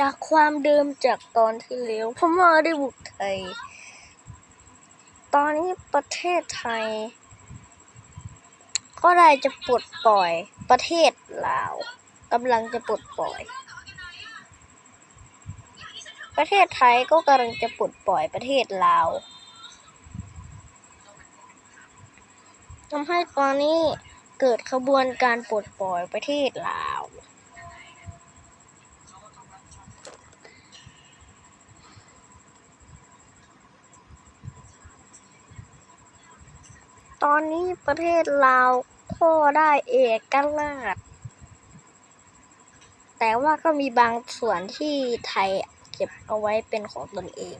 จากความเดิมจากตอนที่แล้วพม่าได้บุกไทย ตอนนี้ประเทศไทย ก็ได้จะปลดปล่อยประเทศลาวกำลังจะปลดปล่อย ประเทศไทยก็กำลังจะปลดปล่อยประเทศลาวทำให้ตอนนี้เกิดขบวนการปลดปล่อยประเทศลาว ตอนนี้ประเทศลาวก็ได้เอกราช แต่ว่าก็มีบางส่วนที่ไทยเก็บเอาไว้เป็นของตนเอง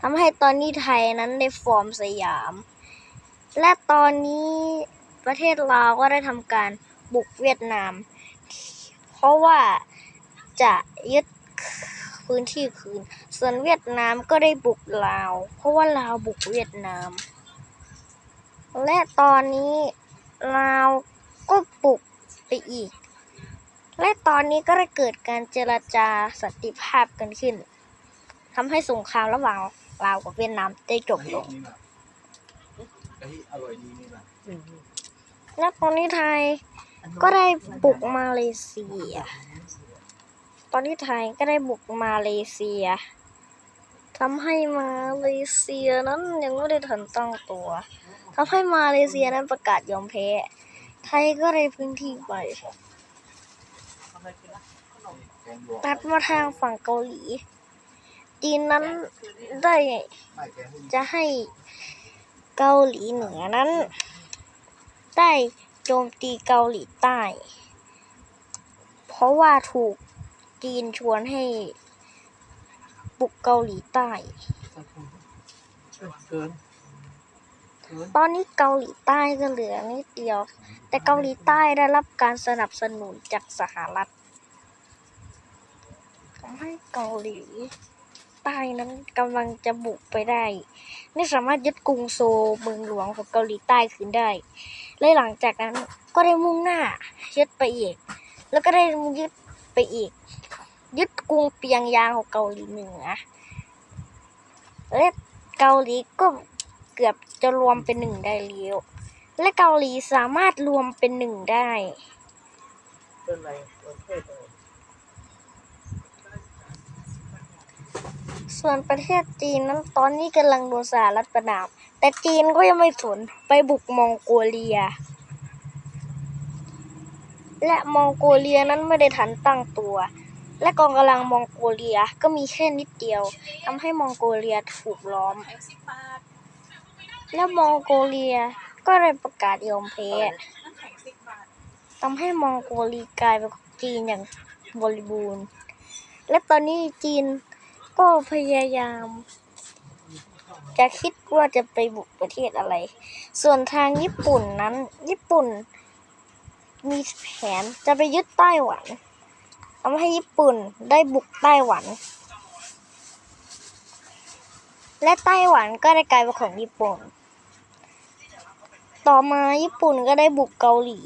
ทำให้ตอนนี้ไทยนั้นได้ฟอร์มสยาม และตอนนี้ประเทศลาวก็ได้ทำการบุกเวียดนาม เพราะว่าจะยึดพื้นที่คืน ส่วนเวียดนามก็ได้บุกลาว เพราะว่าลาวบุกเวียดนาม และตอนนี้ลาก็บุกไปอีก และตอนนี้ก็ได้เกิดการเจรจาสันติภาพกันขึ้นทำให้สงครามระหว่างลาวกับเวียดนามได้จบลงและตอนนี้ไทยก็ได้บุกมาเลเซีย ตอนนี้ไทยก็ได้บุกมาเลเซียทำให้มาเลเซียนั้นยังไม่ได้ทันตั้งตัว ทำให้มาเลเซียนั้นประกาศยอมแพ้ ไทยก็ได้พื้นที่ไปแกงรวมตัดมาทางฝั่งเกาหลี จีนนั้นได้จะให้เกาหลีเหนือนั้น ได้โจมตีเกาหลีใต้ เพราะว่าถูกจีนชวนให้บุกเกาหลีใต้ เกิน ตอนนี้เกาหลีใต้ก็เหลือนิดเดียว แต่เกาหลีใต้ได้รับการสนับสนุนจากสหรัฐทำให้เกาหลีใต้นั้นกำลังจะบุกไปได้ไม่สามารถยึดกรุงโซลเมืองหลวงของเกาหลีใต้คืนได้ และหลังจากนั้นก็ได้มุ่งหน้ายึดไปอีก แล้วก็ได้ยึดไปอีก ยึดกรุงเปียงยางของเกาหลีเหนือและเกาหลีก็ เกือบจะรวมเป็นหนึ่งได้แล้ว และเกาหลีสามารถรวมเป็นหนึ่งได้ส่วนประเทศจีนนั้นตอนนี้กำลังโดนสหรัฐประนาม แต่จีนก็ยังไม่สนไปบุกมองโกเลีย และมองโกเลียนั้นไม่ได้ทันตั้งตัว และกองกำลังมองโกเลียก็มีแค่นิดเดียวทำให้มองโกเลียถูกล้อม และมองโกเลียก็ได้ประกาศยอมแพ้ทำให้มองโกเลียกลายเป็นของจีนอย่างบริบูรณ์ และตอนนี้จีนก็พยายาม จะคิดว่าจะไปบุกประเทศอะไร ส่วนทางญี่ปุ่นนั้น ญี่ปุ่น มีแผนจะไปยึดไต้หวันทำให้ญี่ปุ่นได้บุกไต้หวัน และไต้หวันก็ได้กลายเป็นของญี่ปุ่น ต่อมาญี่ปุ่นก็ได้บุกเกาหลี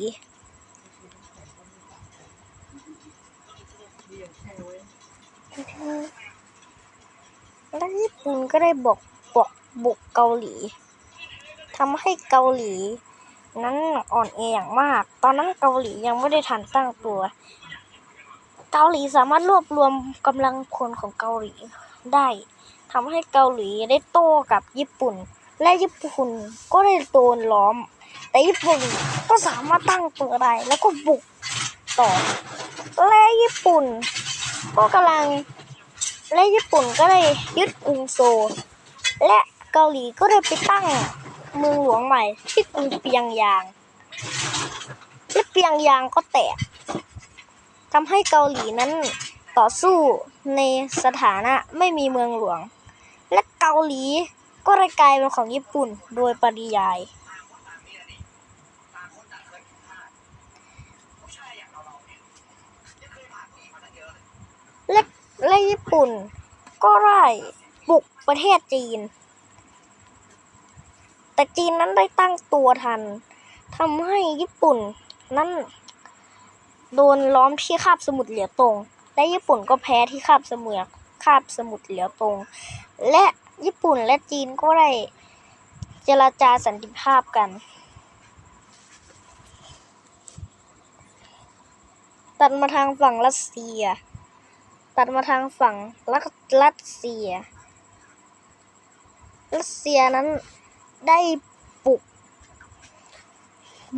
และญี่ปุ่นก็ได้บุกบุกบุกเกาหลีทำให้เกาหลี นั้นอ่อนแออย่างมาก ตอนนั้นเกาหลียังไม่ได้ทันตั้งตัว เกาหลีสามารถรวบรวมกำลังพลของเกาหลีได้ทำให้เกาหลีได้โต้กับญี่ปุ่น และญี่ปุ่นก็ได้โดนล้อม แต่ญี่ปุ่นก็สามารถตั้งตัวได้แล้วก็บุกต่อ และญี่ปุ่น ก็กำลัง และญี่ปุ่นก็ได้ยึดกรุงโซลและเกาหลีก็ได้ไปตั้งเมืองหลวงใหม่ที่กรุงเปียงยาง และเปียงยางก็แตก ทำให้เกาหลีนั้นต่อสู้ในสถานะไม่มีเมืองหลวง และเกาหลีก็ได้กลายเป็นของญี่ปุ่นโดยปริยาย และและญี่ปุ่นก็ได้บุกประเทศจีน แต่จีนนั้นได้ตั้งตัวทันทำให้ญี่ปุ่นนั้น โดนล้อมที่คาบสมุทรเหลียวตง และญี่ปุ่นก็แพ้ที่คาบสมือคาบสมุทรเหลียวตง และญี่ปุ่นและจีนก็ได้เจรจาสันติภาพกัน ตัดมาทางฝั่งรัสเซีย ตัดมาทางฝั่งรัสรัสเซีย รัสเซียนั้นได้บุก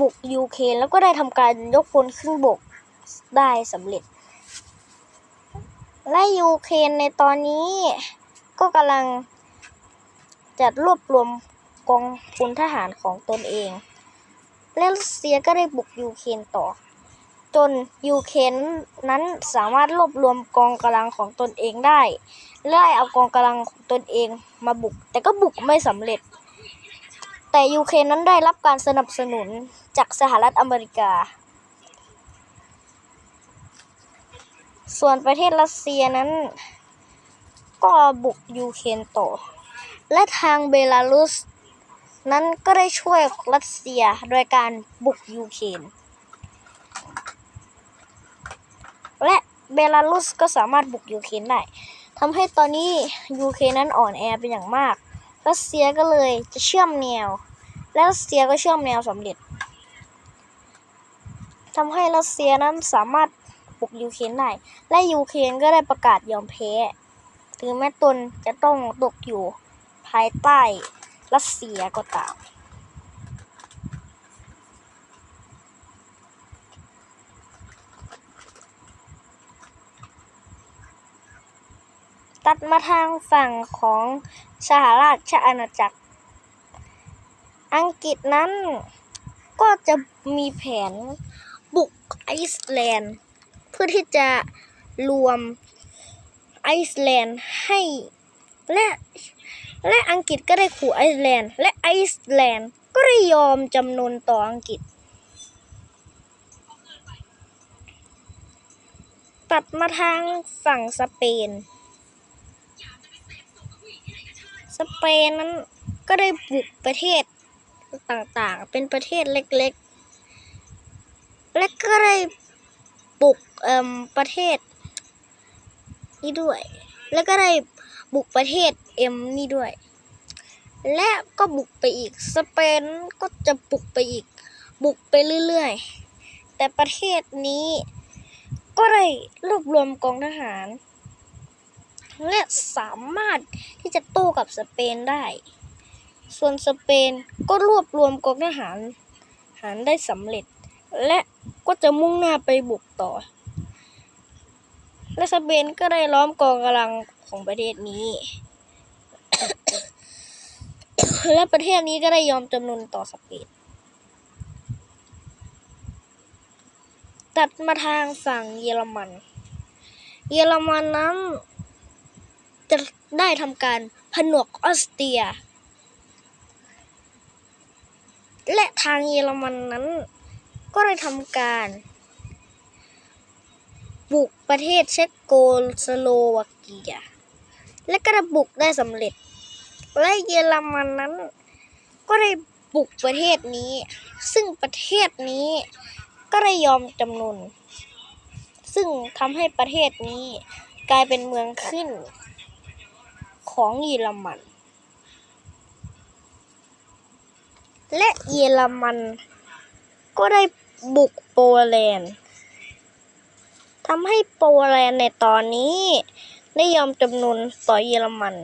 บุกยูเครนแล้วก็ได้ทำการยกพลขึ้นบก ได้สำเร็จ และยูเครนในตอนนี้ก็กำลังจัดรวบรวมกองพลทหารของตนเอง และรัสเซียก็ได้บุกยูเครนต่อ จนยูเครนนั้นสามารถรวบรวมกองกำลังของตนเองได้และเอากองกำลังของตนเองมาบุก แต่ก็บุกไม่สำเร็จ แต่ยูเครนนั้นได้รับการสนับสนุนจากสหรัฐอเมริกา ส่วนประเทศรัสเซียนั้น ก็บุกยูเครนต่อ และทางเบลารุส นั้นก็ได้ช่วยรัสเซียโดยการบุกยูเครนและเบลารุสก็สามารถบุกยูเครนได้ทำให้ตอนนี้ยูเครนนั้นอ่อนแอเป็นอย่างมากรัสเซียก็เลยจะเชื่อมแนว และรัสเซียก็เชื่อมแนวสำเร็จทำให้รัสเซียนั้นสามารถ บุกยูเครนได้ และยูเครนก็ได้ประกาศยอมแพ้ถึงแม้ตนจะต้องตกอยู่ภายใต้รัสเซียก็ตามตัดมาทางฝั่งของสหราชอาณาจักร อังกฤษนั้นก็จะมีแผนบุกไอซ์แลนด์ เพื่อที่จะรวมไอซ์แลนด์ให้และและอังกฤษก็ได้ขู่ไอซ์แลนด์ และไอซ์แลนด์ก็ได้ยอมจำนนต่ออังกฤษ ตัดมาทางฝั่งสเปน สเปนนั้นก็ได้บุกประเทศต่างๆ เป็นประเทศเล็กๆ และก็ได้บุก ประเทศ นี้ด้วย แล้วก็ได้บุกประเทศเอ็มนี่ด้วย และก็บุกไปอีก สเปนก็จะบุกไปอีก บุกไปเรื่อยๆ แต่ประเทศนี้ก็ได้รวบรวมกองทหาร และสามารถที่จะโต้กับสเปนได้ ส่วนสเปนก็รวบรวมกองทหารหารได้สำเร็จ และก็จะมุ่งหน้าไปบุกต่อ และสเปนก็ได้ล้อมกองกำลังของประเทศนี้ และประเทศนี้ก็ได้ยอมจำนนต่อสเปนตัดมาทางฝั่งเยอรมัน เยอรมันนั้นจะได้ทำการผนวกออสเตรีย และทางเยอรมันนั้นก็ได้ทำการ บุกประเทศเช็กโกสโลวาเกีย และก็ได้บุกได้สำเร็จ และเยอรมันนั้น ก็ได้บุกประเทศนี้ ซึ่งประเทศนี้ก็ได้ยอมจำนนซึ่งทำให้ประเทศนี้กลายเป็นเมืองขึ้นของเยอรมัน และเยอรมันก็ได้บุกโปแลนด์ำให้โปแลนด์ในตอนนี้ ได้ยอมจำนนต่อเยอรมัน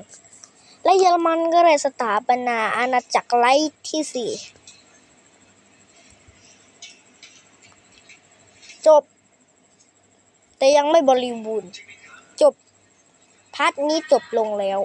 และเยอรมันก็เลยสถาปนาอาณาจักรไร้ที่สี่จบ แต่ยังไม่บริบูรณ์ จบพาร์ทนี้จบลงแล้ว